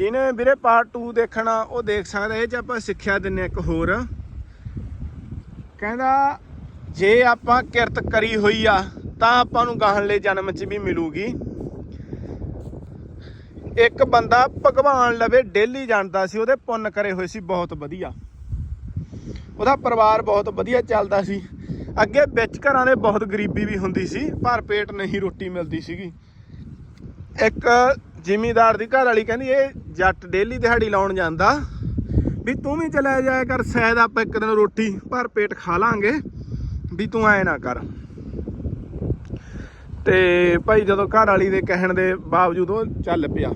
ਜਿਹਨੇ ਵੀਰੇ ਪਾਰਟ 2 ਦੇਖਣਾ, ਉਹ ਦੇਖ ਸਕਦਾ, ਇਹ ਚ ਆਪਾਂ ਸਿੱਖਿਆ ਦਿੰਨੇ ਇੱਕ ਹੋਰ। ਕਹਿੰਦਾ, ਜੇ ਆਪਾਂ ਕਿਰਤ ਕਰੀ ਹੋਈ ਆ, ਤਾਂ ਆਪਾਂ ਨੂੰ ਗਾਹਲੇ ਜਨਮ ਚ ਵੀ ਮਿਲੂਗੀ। ਇੱਕ ਬੰਦਾ ਭਗਵਾਨ ਲਵੇ, ਡੇਲੀ ਜਾਣਦਾ ਸੀ, ਉਹਦੇ ਪੁੰਨ ਕਰੇ ਹੋਏ ਸੀ, ਬਹੁਤ ਵਧੀਆ। ਉਹਦਾ ਪਰਿਵਾਰ ਬਹੁਤ ਵਧੀਆ ਚੱਲਦਾ ਸੀ। ਅੱਗੇ ਵਿੱਚ ਘਰਾਂ ਦੇ ਬਹੁਤ ਗਰੀਬੀ ਵੀ ਹੁੰਦੀ ਸੀ, ਪਰ ਪੇਟ ਨਹੀਂ ਰੋਟੀ ਮਿਲਦੀ ਸੀਗੀ। ਇੱਕ ਜ਼ਿਮੀਦਾਰ ਦੀ ਘਰ ਵਾਲੀ ਕਹਿੰਦੀ, ਇਹ ਜੱਟ ਡੇਲੀ ਦਿਹਾੜੀ ਲਾਉਣ ਜਾਂਦਾ। ਵੀ ਤੂੰ ਵੀ ਚਲਾ ਜਾਇਆ ਕਰ ਸ਼ਾਇਦ ਆਪਾਂ ਇੱਕ ਦਿਨ ਰੋਟੀ ਭਰ ਪੇਟ ਖਾ ਲਾਂਗੇ। ਵੀ ਤੂੰ ਐ ਨਾ ਕਰ। ਤੇ ਭਾਈ ਜਦੋਂ ਘਰ ਵਾਲੀ ਦੇ ਕਹਿਣ ਦੇ ਬਾਵਜੂਦ ਉਹ ਚੱਲ ਪਿਆ।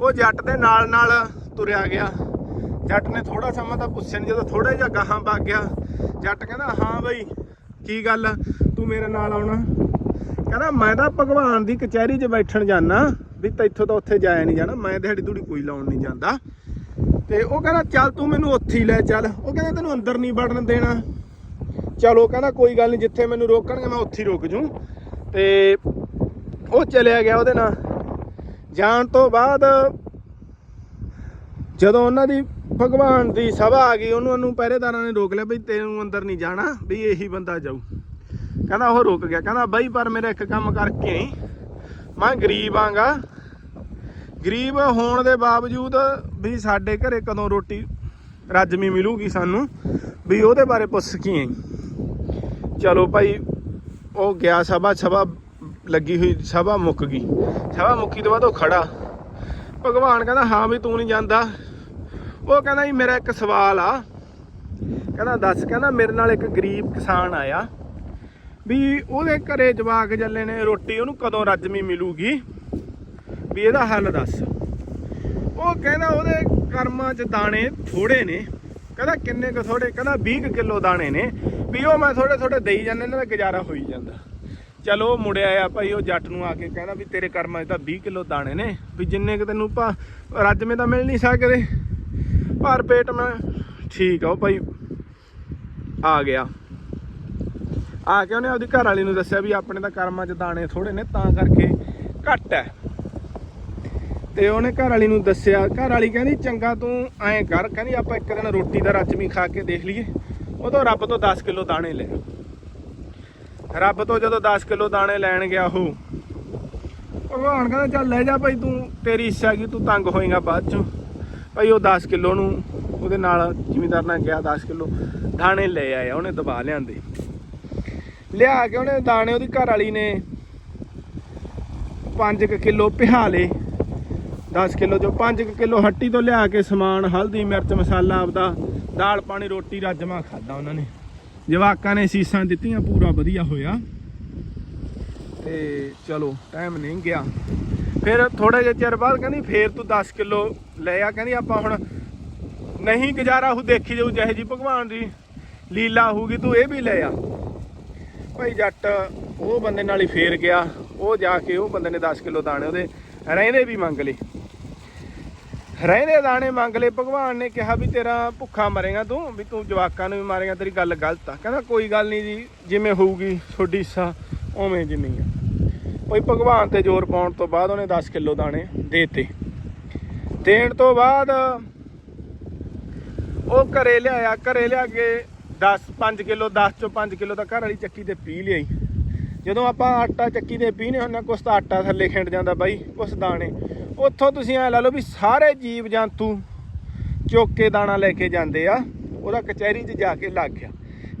ਉਹ ਜੱਟ ਦੇ ਨਾਲ ਨਾਲ ਤੁਰਿਆ ਗਿਆ। ਜੱਟ ਨੇ ਥੋੜਾ ਸਮਾਂ ਤਾਂ ਪੁੱਛਿਆ ਨਹੀਂ ਜਦੋਂ ਥੋੜਾ ਜਿਹਾ ਗਾਹਾਂ ਵਗ ਗਿਆ। ਜੱਟ ਕਹਿੰਦਾ, ਹਾਂ ਬਈ, ਕੀ ਗੱਲ? ਆ? ਤੂੰ ਮੇਰੇ ਨਾਲ ਆਉਣਾ? ਕਹਿੰਦਾ, ਮੈਂ ਤਾਂ ਭਗਵਾਨ ਦੀ ਕਚਹਿਰੀ 'ਚ ਬੈਠਣ ਜਾਣਾ ਵੀ ਇੱਥੋਂ ਤਾਂ ਉੱਥੇ ਜਾਇਆ ਨਹੀਂ ਜਾਣਾ, ਮੈਂ ਦਿਹਾੜੀ ਦੂੜੀ ਕੋਈ ਲਾਉਣ ਨਹੀਂ ਜਾਂਦਾ। ਤੇ ਉਹ ਕਹਿੰਦਾ, ਚੱਲ ਤੂੰ ਮੈਨੂੰ ਉੱਥੇ ਹੀ ਲੈ ਚੱਲ। ਉਹ ਕਹਿੰਦਾ, ਤੈਨੂੰ ਅੰਦਰ ਨਹੀਂ ਵੜਨ ਦੇਣਾ। ਚਲੋ ਕਹਿੰਦਾ, ਕੋਈ ਗੱਲ ਨਹੀਂ, ਜਿੱਥੇ ਮੈਨੂੰ ਰੋਕਣਗੇ, ਮੈਂ ਉੱਥੇ ਹੀ ਰੁਕ ਜੂ। ਤੇ ਉਹ ਚਲਿਆ ਗਿਆ ਉਹਦੇ ਨਾਲ। ਜਾਣ ਤੋਂ ਬਾਅਦ ਜਦੋਂ ਉਹਨਾਂ ਦੀ ਭਗਵਾਨ ਦੀ ਸਭਾ ਆ ਗਈ, ਉਹਨੂੰ ਉਹਨੂੰ ਪਹਿਰੇਦਾਰਾਂ ਨੇ ਰੋਕ ਲਿਆ ਵੀ ਤੈਨੂੰ ਅੰਦਰ ਨਹੀਂ ਜਾਣਾ, ਵੀ ਇਹੀ ਬੰਦਾ ਜਾਊ। ਕਹਿੰਦਾ, ਉਹ ਰੁਕ ਗਿਆ। ਕਹਿੰਦਾ, ਬਾਈ, ਪਰ ਮੇਰਾ ਇੱਕ ਕੰਮ ਕਰਕੇ ਆਈ। ਮੈਂ ਗਰੀਬ ਆਂਗਾ। ਗਰੀਬ ਹੋਣ ਦੇ ਬਾਵਜੂਦ ਵੀ ਸਾਡੇ ਘਰੇ ਕਦੋਂ ਰੋਟੀ ਰੱਜਮੀ ਮਿਲੂਗੀ ਸਾਨੂੰ, ਵੀ ਉਹਦੇ ਬਾਰੇ ਪੁੱਛ ਕੀ ਆਈ। ਚਲੋ ਭਾਈ, ਉਹ ਗਿਆ ਸਭਾ ਸਭਾ ਲੱਗੀ ਹੋਈ, ਸਭਾ ਮੁੱਕ ਗਈ। ਸਭਾ ਮੁੱਕੀ ਤੋਂ ਬਾਅਦ ਉਹ ਖੜਾ। ਭਗਵਾਨ ਕਹਿੰਦਾ, ਹਾਂ ਵੀ ਤੂੰ ਨਹੀਂ ਜਾਂਦਾ। ਉਹ ਕਹਿੰਦਾ, ਜੀ, ਮੇਰਾ ਇੱਕ ਸਵਾਲ ਆ। ਕਹਿੰਦਾ, ਦੱਸ। ਕਹਿੰਦਾ, ਮੇਰੇ ਨਾਲ ਇੱਕ ਗਰੀਬ ਕਿਸਾਨ ਆਇਆ ਵੀ ਉਹਦੇ ਘਰੇ ਜਵਾਕ ਜੱਲੇ ਨੇ, ਰੋਟੀ ਉਹਨੂੰ ਕਦੋਂ ਰੱਜਮੀ ਮਿਲੂਗੀ? ਵੀ ਇਹਦਾ ਹੱਲ ਦੱਸ। ਉਹ ਕਹਿੰਦਾ ਉਹਦੇ ਕਰਮਾਂ 'ਚ ਦਾਣੇ ਥੋੜੇ ਨੇ। ਕਹਿੰਦਾ ਕਿੰਨੇ ਕੁ ਥੋੜੇ ਕਹਿੰਦਾ 20 ਕਿਲੋ ਦਾਣੇ ਨੇ। ਵੀ ਉਹ ਮੈਂ ਥੋੜੇ ਥੋੜੇ ਦੇਈ ਜਾਂਦੇ, ਇਹਨਾਂ ਦਾ ਗੁਜ਼ਾਰਾ ਹੋਈ ਜਾਂਦਾ। ਚਲੋ ਉਹ ਮੁੜਿਆ ਆ ਭਾਈ, ਉਹ ਜੱਟ ਨੂੰ ਆ ਕੇ ਕਹਿੰਦਾ ਵੀ ਤੇਰੇ ਕਰਮਾਂ 'ਚ ਤਾਂ 20 ਕਿਲੋ ਦਾਣੇ ਨੇ। ਵੀ ਜਿੰਨੇ ਕਿ ਤੈਨੂੰ ਭਾ ਰੱਜਮੇ ਤਾਂ ਮਿਲ ਨਹੀਂ ਸਕਦੇ। ਭਰ ਪੇਟ ਮੈਂ, ਠੀਕ ਆ ਉਹ ਭਾਈ, ਆ ਗਿਆ। ਆ ਕੇ ਉਹਨੇ ਆਪਦੀ ਘਰ ਵਾਲੀ ਨੂੰ ਦੱਸਿਆ ਵੀ ਆਪਣੇ ਤਾਂ ਕਰਮਾਂ 'ਚ ਦਾਣੇ ਥੋੜੇ ਨੇ, ਤਾਂ ਕਰਕੇ ਘੱਟ ਹੈ। ਤੇ ਉਹਨੇ ਘਰ ਵਾਲੀ ਨੂੰ ਦੱਸਿਆ, ਘਰ ਵਾਲੀ ਕਹਿੰਦੀ, ਚੰਗਾ ਤੂੰ ਐਂ ਕਰ, ਕਹਿੰਦੀ, ਆਪਾਂ ਇੱਕ ਦਿਨ ਰੋਟੀ ਦਾ ਰਚਮੀ ਖਾ ਕੇ ਦੇਖ ਲਈਏ। ਉਦੋਂ ਰੱਬ ਤੋਂ 10 ਕਿਲੋ ਦਾਣੇ ਲੈ ਰੱਬ ਤੋਂ ਜਦੋਂ 10 ਕਿਲੋ ਦਾਣੇ ਲੈਣ ਗਿਆ ਉਹ, ਭਗਵਾਨ ਕਹਿੰਦਾ, ਚੱਲ ਲੈ ਜਾ ਭਾਈ, ਤੂੰ ਤੇਰੀ ਇੱਛਾ ਕੀ ਤੂੰ ਤੰਗ ਹੋਏਗਾ ਬਾਅਦ ਚੋਂ। ਭਾਈ, ਉਹ 10 ਕਿਲੋ ਨੂੰ ਉਹਦੇ ਨਾਲ ਜ਼ਿਮੀਦਾਰ ਨਾਲ ਗਿਆ 10 ਕਿਲੋ ਦਾਣੇ ਲੈ ਆਇਆ, ਉਹਨੇ ਦਬਾ ਲਿਆਂਦੇ। ਲਿਆ ਕੇ ਉਹਨੇ ਦਾਣੇ ਉਹਦੀ ਘਰ ਵਾਲੀ ਨੇ 5 ਕਿਲੋ ਪਿਹਾ ਲੇ 10 ਕਿਲੋ ਚੋਂ 5 ਕਿਲੋ ਹੱਟੀ ਤੋਂ ਲਿਆ ਕੇ ਸਮਾਨ, ਹਲਦੀ, ਮਿਰਚ, ਮਸਾਲਾ ਆਪਦਾ, ਦਾਲ, ਪਾਣੀ, ਰੋਟੀ ਰਾਜਮਾ ਖਾਦਾ ਉਹਨਾਂ ਨੇ। ਜਵਾਕਾਂ ਨੇ ਸੀਸਾਂ ਦਿੱਤੀਆਂ, ਪੂਰਾ ਵਧੀਆ ਹੋਇਆ। ਤੇ ਚਲੋ ਟਾਈਮ ਨਹੀਂ ਗਿਆ। ਫਿਰ ਥੋੜਾ ਜਿਹਾ ਚਿਰ ਬਾਅਦ ਕਹਿੰਦੀ, ਫੇਰ ਤੂੰ 10 ਕਿਲੋ ਲੈ ਆ। ਕਹਿੰਦੀ, ਆਪਾਂ ਹੁਣ ਨਹੀਂ ਗੁਜ਼ਾਰਾ ਉਹ ਦੇਖੀ ਜਾਊ ਜਿਹੇ ਜੀ ਭਗਵਾਨ ਦੀ ਲੀਲਾ ਹੋਊਗੀ, ਤੂੰ ਇਹ ਵੀ ਲੈ ਆ। ਭਾਈ ਜੱਟ, ਉਹ ਬੰਦੇ ਨਾਲ ਹੀ ਫੇਰ ਗਿਆ। ਉਹ ਜਾ ਕੇ ਉਹ ਬੰਦੇ ਨੇ 10 ਕਿਲੋ ਦਾਣੇ ਉਹਦੇ, ਰਹਿੰਦੇ ਵੀ ਮੰਗ ਲਏ। ਰਹਿੰਦੇ ਦਾਣੇ ਮੰਗ ਲਏ, ਭਗਵਾਨ ਨੇ ਕਿਹਾ ਵੀ ਤੇਰਾ ਭੁੱਖਾ ਮਰੇਗਾ ਤੂੰ, ਵੀ ਤੂੰ ਜਵਾਕਾਂ ਨੂੰ ਵੀ ਮਾਰੇਗਾ, ਤੇਰੀ ਗੱਲ ਗਲਤ ਆ। ਕਹਿੰਦਾ, ਕੋਈ ਗੱਲ ਨਹੀਂ ਜੀ, ਜਿਵੇਂ ਹੋਊਗੀ, ਤੁਹਾਡੀ ਇੱਛਾ ਉਵੇਂ ਜਿੰਨੀ ਆ। ਕੋਈ ਭਗਵਾਨ ਤੇ ਜ਼ੋਰ ਪਾਉਣ ਤੋਂ ਬਾਅਦ ਉਹਨੇ 10 ਕਿਲੋ ਦਾਣੇ ਦੇਤੇ। ਦੇਣ ਤੋਂ ਬਾਅਦ ਉਹ ਘਰੇ ਲਿਆਇਆ, ਘਰੇ ਲਿਆ ਕੇ 10 5 ਕਿਲੋ 10 ਚੋਂ 5 ਕਿਲੋ ਤਾਂ ਘਰ ਵਾਲੀ ਚੱਕੀ ਤੇ ਪੀ ਲਿਆਈ। ਜਦੋਂ ਆਪਾਂ ਆਟਾ ਚੱਕੀ ਤੇ ਪੀਨੇ ਹੁੰਨਾ ਕੁਛ ਤਾਂ ਆਟਾ ਥੱਲੇ ਖਿੰਡ ਜਾਂਦਾ ਬਾਈ, ਕੁਛ ਦਾਣੇ। ਉੱਥੋਂ ਤੁਸੀਂ ਐ ਲਾ ਲਓ ਵੀ ਸਾਰੇ ਜੀਵ ਜੰਤੂ ਚੁੱਕ ਕੇ ਦਾਣਾ ਲੈ ਕੇ ਜਾਂਦੇ ਆ, ਉਹਦਾ ਕਚਹਿਰੀ 'ਚ ਜਾ ਕੇ ਲੱਗ ਗਿਆ।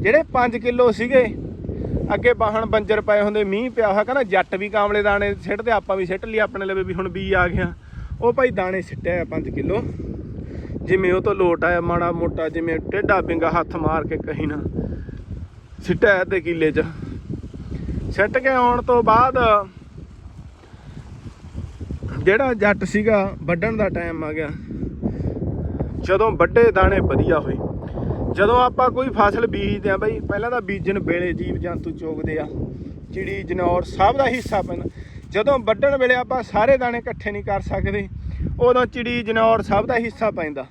ਜਿਹੜੇ 5 ਕਿਲੋ ਸੀਗੇ, ਅੱਗੇ ਬਾਹਣ ਬੰਜਰ ਪਏ ਹੁੰਦੇ, ਮੀਂਹ ਪਿਆ ਹੋਇਆ, ਕਹਿੰਦਾ ਜੱਟ ਵੀ ਕਾਮਲੇ ਦਾਣੇ ਸਿੱਟਦੇ ਆਪਾਂ ਵੀ ਸਿੱਟ ਲਈ ਆਪਣੇ ਲਵੇ ਵੀ ਹੁਣ ਬੀ ਆ ਗਿਆ। ਉਹ ਭਾਈ ਦਾਣੇ ਸਿੱਟਿਆ 5 ਕਿਲੋ। ਜਿਵੇਂ ਉਹ ਤੋਂ ਲੋਟ ਆਇਆ ਮਾੜਾ ਮੋਟਾ, ਜਿਵੇਂ ਟੇਢਾ ਬਿੰਗਾ ਹੱਥ ਮਾਰ ਕੇ ਕਹੀ ਨਾ, ਸਿੱਟਿਆ ਤੇ ਕਿੱਲੇ 'ਚ। ਸਿੱਟ ਕੇ ਆਉਣ ਤੋਂ ਬਾਅਦ ਜਿਹੜਾ ਜੱਟ ਸੀਗਾ ਵੱਢਣ ਦਾ ਟਾਈਮ ਆ ਗਿਆ। ਜਦੋਂ ਵੱਡੇ ਦਾਣੇ ਵਧੀਆ ਹੋਏ। ਜਦੋਂ ਆਪਾਂ ਕੋਈ ਫਸਲ ਬੀਜਦੇ ਆ ਬਈ, ਪਹਿਲਾਂ ਤਾਂ ਬੀਜਣ ਵੇਲੇ ਜੀਵ ਜੰਤੂ ਚੋਗਦੇ ਆ। ਚਿੜੀ, ਜਨੌਰ ਸਭ ਦਾ ਹਿੱਸਾ ਪੈਂਦਾ ਜਦੋਂ ਵੱਢਣ ਵੇਲੇ ਆਪਾਂ ਸਾਰੇ ਦਾਣੇ ਇਕੱਠੇ ਨਹੀਂ ਕਰ ਸਕਦੇ, ਉਦੋਂ ਚਿੜੀ, ਜਨੌਰ ਸਭ ਦਾ ਹਿੱਸਾ ਪੈਂਦਾ।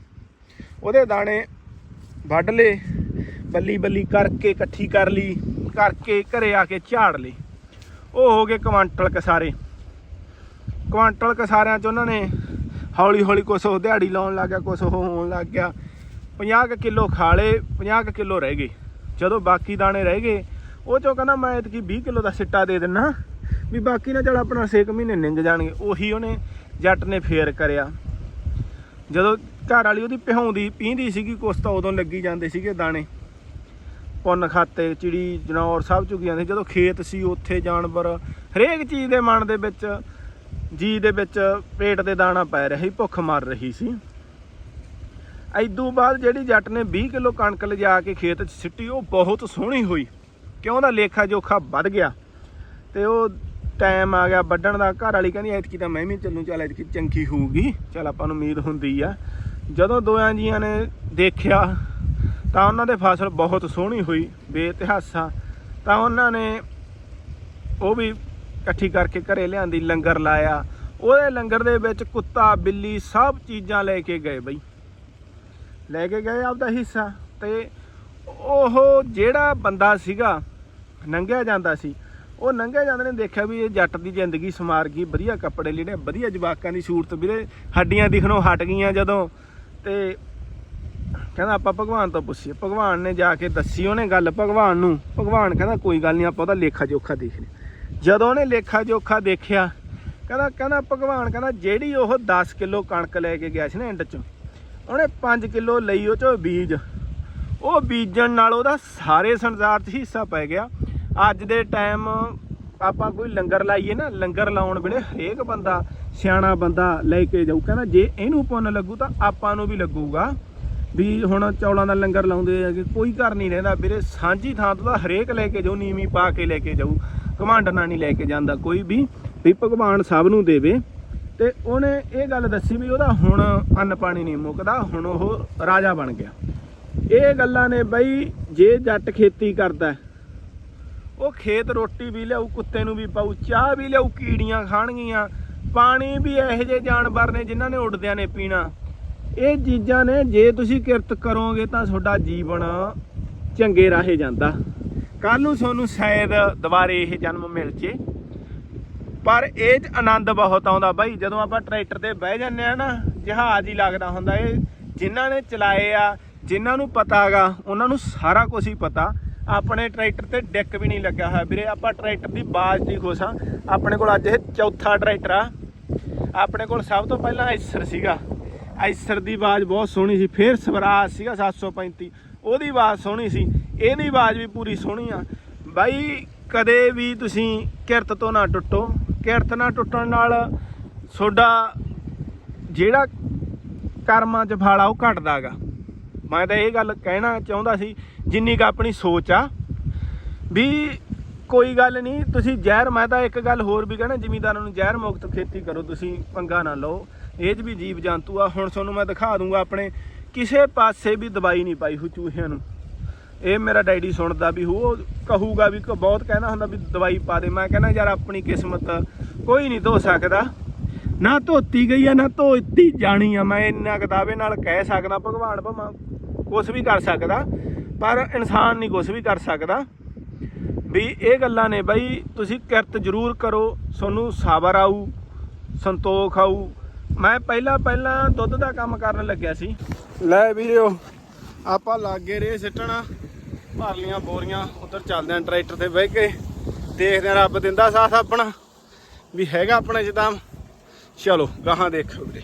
ਉਹਦੇ ਦਾਣੇ ਵੱਢ ਲੇ ਬੱਲੀ ਬੱਲੀ ਕਰਕੇ ਇਕੱਠੀ ਕਰ ਲਈ, ਕਰਕੇ ਘਰੇ ਆ ਕੇ ਝਾੜ ਲਈ ਉਹ ਹੋ ਗਏ ਕੁਆਂਟਲ ਕਸਾਰੇ। ਕੁਆਂਟਲ ਕ ਸਾਰਿਆਂ ਚ ਉਹਨਾਂ ਨੇ ਹੌਲੀ ਹੌਲੀ ਕੁਛ ਉਹ ਦਿਹਾੜੀ ਲਾਉਣ ਲੱਗ ਗਿਆ, ਕੁਛ ਉਹ ਹੋਣ ਲੱਗ ਗਿਆ। 50 ਕਿਲੋ ਖਾਲੇ 50 ਕਿਲੋ ਰਹਿ ਗਏ। ਜਦੋਂ ਬਾਕੀ ਦਾਣੇ ਰਹਿ ਗਏ, ਉਹ ਚੋਂ ਕਹਿੰਦਾ ਮੈਂ ਇਤਕੀ 20 ਕਿਲੋ ਦਾ ਸਿੱਟਾ ਦੇ ਦਿੰਨਾ, ਵੀ ਬਾਕੀ ਨਾ ਚਲ ਆਪਣਾ 6 ਮਹੀਨੇ ਨਿੰਜ ਜਾਣਗੇ। ਉਹੀ ਉਹਨੇ ਜੱਟ ਨੇ ਫੇਰ ਕਰਿਆ। ਜਦੋਂ ਘਰ ਵਾਲੀ ਉਹਦੀ ਪਿਹਾਉਂਦੀ ਪੀਂਦੀ ਸੀਗੀ, ਕੁਛ ਤਾਂ ਉਦੋਂ ਲੱਗੀ ਜਾਂਦੇ ਸੀਗੇ ਦਾਣੇ। ਪੁੰਨ ਖਾਤੇ, ਚਿੜੀ, ਜਨੌਰ ਸਭ ਚੁੱਕ ਜਾਂਦੇ। ਜਦੋਂ ਖੇਤ ਸੀ, ਉੱਥੇ ਜਾਨਵਰ, ਹਰੇਕ ਚੀਜ਼ ਦੇ ਮਨ ਦੇ ਵਿੱਚ ਜੀ ਦੇ ਵਿੱਚ ਪੇਟ ਦੇ ਦਾਣਾ ਪੈ ਰਿਹਾ ਸੀ, ਭੁੱਖ ਮਰ ਰਹੀ ਸੀ। ਐਦੋਂ ਬਾਅਦ ਜਿਹੜੀ ਜੱਟ ਨੇ 20 ਕਿਲੋ ਕਣਕ ਲਿਜਾ ਕੇ ਖੇਤ 'ਚ ਸਿੱਟੀ, ਉਹ ਬਹੁਤ ਸੋਹਣੀ ਹੋਈ। ਕਿਉਂ ਉਹਦਾ ਲੇਖਾ ਜੋਖਾ ਵੱਧ ਗਿਆ। ਤੇ ਉਹ ਟਾਈਮ ਆ ਗਿਆ ਵੱਢਣ ਦਾ। ਘਰ ਵਾਲੀ ਕਹਿੰਦੀ, ਐਤਕੀ ਤਾਂ ਮੈਂ ਵੀ ਚੱਲੂ, ਚੱਲ ਐਤਕੀ ਚੰਗੀ ਹੋਊਗੀ। ਚੱਲ ਆਪਾਂ ਨੂੰ ਉਮੀਦ ਹੁੰਦੀ ਆ। ਜਦੋਂ ਦੋਆਂ ਜੀਆਂ ਨੇ ਦੇਖਿਆ, ਤਾਂ ਉਹਨਾਂ ਦੇ ਫਸਲ ਬਹੁਤ ਸੋਹਣੀ ਹੋਈ ਬੇਇਤਿਹਾਸਾ ਤਾਂ ਉਹਨਾਂ ਨੇ ਉਹ ਵੀ ਇਕੱਠੀ ਕਰਕੇ ਘਰੇ ਲਿਆਂਦੀ, ਲੰਗਰ ਲਾਇਆ। ਉਹਦੇ ਲੰਗਰ ਦੇ ਵਿੱਚ ਕੁੱਤਾ, ਬਿੱਲੀ ਸਭ ਚੀਜ਼ਾਂ ਲੈ ਕੇ ਗਏ ਬਈ। ਲੈ ਕੇ ਗਏ ਆਪਦਾ ਹਿੱਸਾ ਤੇ ਉਹ ਜਿਹੜਾ ਬੰਦਾ ਸੀਗਾ, ਨੰਗਿਆ ਜਾਂਦਾ ਸੀ। ਉਹ ਨੰਗੇ ਜਾਂਦੇ ਨੇ ਦੇਖਿਆ ਵੀ ਇਹ ਜੱਟ ਦੀ ਜ਼ਿੰਦਗੀ ਸਮਾਰ ਗਈ, ਵਧੀਆ ਕੱਪੜੇ ਲੀੜੇ, ਵਧੀਆ ਜਵਾਕਾਂ ਦੀ ਸੂਰਤ ਵੀਰੇ। ਹੱਡੀਆਂ ਦਿਖਣੋਂ ਹਟ ਗਈਆਂ ਜਦੋਂ ਤੇ ਕਹਿੰਦਾ ਆਪਾਂ ਭਗਵਾਨ ਤੋਂ ਪੁੱਛੀਏ। ਭਗਵਾਨ ਨੇ ਜਾ ਕੇ ਦੱਸੀ ਉਹਨੇ ਗੱਲ ਭਗਵਾਨ ਨੂੰ। ਭਗਵਾਨ ਕਹਿੰਦਾ ਕੋਈ ਗੱਲ ਨਹੀਂ ਆਪਾਂ ਉਹਦਾ ਲੇਖਾ ਜੋਖਾ ਦੇਖ ਲਿਆ। ਜਦੋਂ ਉਹਨੇ ਲੇਖਾ ਜੋਖਾ ਦੇਖਿਆ, ਕਹਿੰਦਾ ਕਹਿੰਦਾ ਭਗਵਾਨ, ਕਹਿੰਦਾ ਜਿਹੜੀ ਉਹ 10 ਕਿਲੋ ਕਣਕ ਲੈ ਕੇ ਗਿਆ ਸੀ ਨਾ ਐਂਡ ਚ, ਉਹਨੇ 5 ਕਿਲੋ ਲਈ ਉਹ ਚੋਂ ਬੀਜ। ਉਹ ਬੀਜਣ ਨਾਲ ਉਹਦਾ ਸਾਰੇ ਸੰਸਾਰ 'ਚ ਹਿੱਸਾ ਪੈ ਗਿਆ। ਅੱਜ ਦੇ ਟਾਈਮ ਆਪਾਂ ਕੋਈ ਲੰਗਰ ਲਾਈਏ ਨਾ, ਲੰਗਰ ਲਾਉਣ ਵੇਲੇ ਹਰੇਕ ਬੰਦਾ, ਸਿਆਣਾ ਬੰਦਾ ਲੈ ਕੇ ਜਾਊ। ਕਹਿੰਦਾ ਜੇ ਇਹਨੂੰ ਪੁੰਨ ਲੱਗੂ ਤਾਂ ਆਪਾਂ ਨੂੰ ਵੀ ਲੱਗੂਗਾ। ਵੀ ਹੁਣ ਚੌਲਾਂ ਦਾ ਲੰਗਰ ਲਾਉਂਦੇ ਆ ਕਿ ਕੋਈ ਘਰ ਨਹੀਂ ਰਹਿੰਦਾ। ਵੀਰੇ, ਸਾਂਝੀ ਥਾਂ ਤੋਂ ਤਾਂ ਹਰੇਕ ਲੈ ਕੇ ਜਾਊ, ਨੀਵੀਂ ਪਾ ਕੇ ਲੈ ਕੇ ਜਾਊ। ਘਮੰਡ ਨਾਲ ਨਹੀਂ ਲੈ ਕੇ ਜਾਂਦਾ ਕੋਈ ਵੀ ਵੀ ਭਗਵਾਨ ਸਭ ਨੂੰ ਦੇਵੇ। ਤੇ ਉਹਨੇ ਇਹ ਗੱਲ ਦੱਸੀ ਵੀ ਉਹਦਾ ਹੁਣ ਅੰਨ ਪਾਣੀ ਨਹੀਂ ਮੁੱਕਦਾ, ਹੁਣ ਉਹ ਰਾਜਾ ਬਣ ਗਿਆ। ਇਹ ਗੱਲਾਂ ਨੇ ਬਈ ਜੇ ਜੱਟ ਖੇਤੀ ਕਰਦਾ, ਉਹ ਖੇਤ ਰੋਟੀ ਵੀ ਲਿਆਉ ਕੁੱਤੇ ਨੂੰ ਵੀ ਪਾਉ ਚਾਹ ਵੀ ਲਿਆਉ ਕੀੜੀਆਂ ਖਾਣਗੀਆਂ। ਪਾਣੀ ਵੀ ਇਹੋ ਜਿਹੇ ਜਾਨਵਰ ਨੇ ਜਿਨ੍ਹਾਂ ਨੇ ਉੱਡਦਿਆਂ ਨੇ ਪੀਣਾ। ਇਹ ਚੀਜ਼ਾਂ ਨੇ, ਜੇ ਤੁਸੀਂ ਕਿਰਤ ਕਰੋਗੇ ਤਾਂ ਤੁਹਾਡਾ ਜੀਵਨ ਚੰਗੇ ਰਾਹੇ ਜਾਂਦਾ। ਕੱਲ ਨੂੰ ਤੁਹਾਨੂੰ ਸ਼ਾਇਦ ਦੁਬਾਰੇ ਇਹ ਜਨਮ ਮਿਲ ਜੇ। ਪਰ ਇਹ 'ਚ ਆਨੰਦ ਬਹੁਤ ਆਉਂਦਾ ਬਾਈ, ਜਦੋਂ ਆਪਾਂ ਟਰੈਕਟਰ ਤੇ ਬਹਿ ਜਾਂਦੇ ਆ ਨਾ, ਜਹਾਜ਼ ਹੀ ਲੱਗਦਾ ਹੁੰਦਾ ਇਹ ਜਿਨ੍ਹਾਂ ਨੇ ਚਲਾਏ ਆ, ਜਿਨ੍ਹਾਂ ਨੂੰ ਪਤਾਗਾ ਉਹਨਾਂ ਨੂੰ ਸਾਰਾ ਕੁਝ ਹੀ ਪਤਾ। ਆਪਣੇ ਟਰੈਕਟਰ ਤੇ ਡਿੱਕ ਵੀ ਨਹੀਂ ਲੱਗਿਆ ਹੋਇਆ ਵੀਰੇ। ਆਪਾਂ ਟਰੈਕਟਰ ਦੀ ਬਾਜ਼ ਦੀ ਖੁਸ਼ ਆ ਆਪਣੇ ਕੋਲ ਅੱਜ ਇਹ ਚੌਥਾ ਟਰੈਕਟਰ ਆ। ਆਪਣੇ ਕੋਲ ਸਭ ਤੋਂ ਪਹਿਲਾਂ ਆਈਸਰ ਸੀਗਾ। ਆਈਸਰ ਦੀ ਆਵਾਜ਼ ਬਹੁਤ ਸੋਹਣੀ ਸੀ। ਫਿਰ ਸਵਰਾਜ ਸੀਗਾ 735 ਉਹਦੀ ਆਵਾਜ਼ ਸੋਹਣੀ ਸੀ। ਇਹਦੀ ਆਵਾਜ਼ ਵੀ ਪੂਰੀ ਸੋਹਣੀ ਆ। ਬਾਈ, ਕਦੇ ਵੀ ਤੁਸੀਂ ਕਿਰਤ ਤੋਂ ਨਾ ਟੁੱਟੋ। ਕਿਰਤ ਨਾ ਟੁੱਟਣ ਨਾਲ ਤੁਹਾਡਾ ਜਿਹੜਾ ਕਰਮਾਂ 'ਚ ਫਲ ਆ ਉਹ ਘਟਦਾਗਾ ਮੈਂ ਤਾਂ ਇਹ ਗੱਲ ਕਹਿਣਾ ਚਾਹੁੰਦਾ ਸੀ, ਜਿੰਨੀ ਕੁ ਆਪਣੀ ਸੋਚ ਆ। ਵੀ ਕੋਈ ਗੱਲ ਨਹੀਂ, ਤੁਸੀਂ ਜ਼ਹਿਰ, ਮੈਂ ਤਾਂ ਇੱਕ ਗੱਲ ਹੋਰ ਵੀ ਕਹਿਣਾ, ਜ਼ਿਮੀਂਦਾਰਾਂ ਨੂੰ ਜ਼ਹਿਰ ਮੁਕਤ ਖੇਤੀ ਕਰੋ, ਤੁਸੀਂ ਪੰਗਾ ਨਾ ਲਓ। ਇਹ 'ਚ ਵੀ ਜੀਵ ਜੰਤੂ ਆ। ਹੁਣ ਤੁਹਾਨੂੰ ਮੈਂ ਦਿਖਾ ਦੂੰਗਾ ਆਪਣੇ ਕਿਸੇ ਪਾਸੇ ਵੀ ਦਵਾਈ ਨਹੀਂ ਪਾਈ ਹੋ ਚੂਹਿਆਂ ਨੂੰ। ਇਹ ਮੇਰਾ ਡੈਡੀ ਸੁਣਦਾ ਵੀ ਉਹ ਕਹੂਗਾ ਵੀ ਕ- ਬਹੁਤ ਕਹਿੰਦਾ ਹੁੰਦਾ ਵੀ ਦਵਾਈ ਪਾ ਦੇ। ਮੈਂ ਕਹਿੰਦਾ, ਯਾਰ, ਆਪਣੀ ਕਿਸਮਤ ਕੋਈ ਨਹੀਂ ਧੋ ਸਕਦਾ। ਨਾ ਧੋਤੀ ਗਈ ਆ, ਨਾ ਧੋਤੀ ਜਾਣੀ ਆ। ਮੈਂ ਇੰਨਾ ਕਿਤਾਬੇ ਨਾਲ ਕਹਿ ਸਕਦਾ, ਭਗਵਾਨ ਭਾਵੇਂ ਕੁਝ ਵੀ ਕਰ ਸਕਦਾ, ਪਰ ਇਨਸਾਨ ਨਹੀਂ ਕੁਝ ਵੀ ਕਰ ਸਕਦਾ। ਵੀ ਇਹ ਗੱਲਾਂ ਨੇ ਬਈ, ਤੁਸੀਂ ਕਿਰਤ ਜ਼ਰੂਰ ਕਰੋ, ਤੁਹਾਨੂੰ ਸਬਰ ਆਊ, ਸੰਤੋਖ ਆਊ। ਮੈਂ ਪਹਿਲਾਂ ਪਹਿਲਾਂ ਦੁੱਧ ਦਾ ਕੰਮ ਕਰਨ ਲੱਗਿਆ ਸੀ। ਲੈ ਵੀਰੋ ਆਪਾਂ ਲਾਗੇ ਰੇ ਸਿੱਟਣਾ ਭਰ ਲੀਆਂ ਬੋਰੀਆਂ, ਉਧਰ ਚੱਲਦੇ ਆਂ ਟਰੈਕਟਰ ਤੇ ਬਹਿ ਕੇ, ਦੇਖਦੇ ਆਂ ਰੱਬ ਦਿੰਦਾ ਸਾਥ ਆਪਣਾ, ਵੀ ਹੈਗਾ ਆਪਣੇ ਚ ਤਾਂ ਚਲੋ, ਗਾਹਾਂ ਦੇਖੋ ਵੀਰੇ।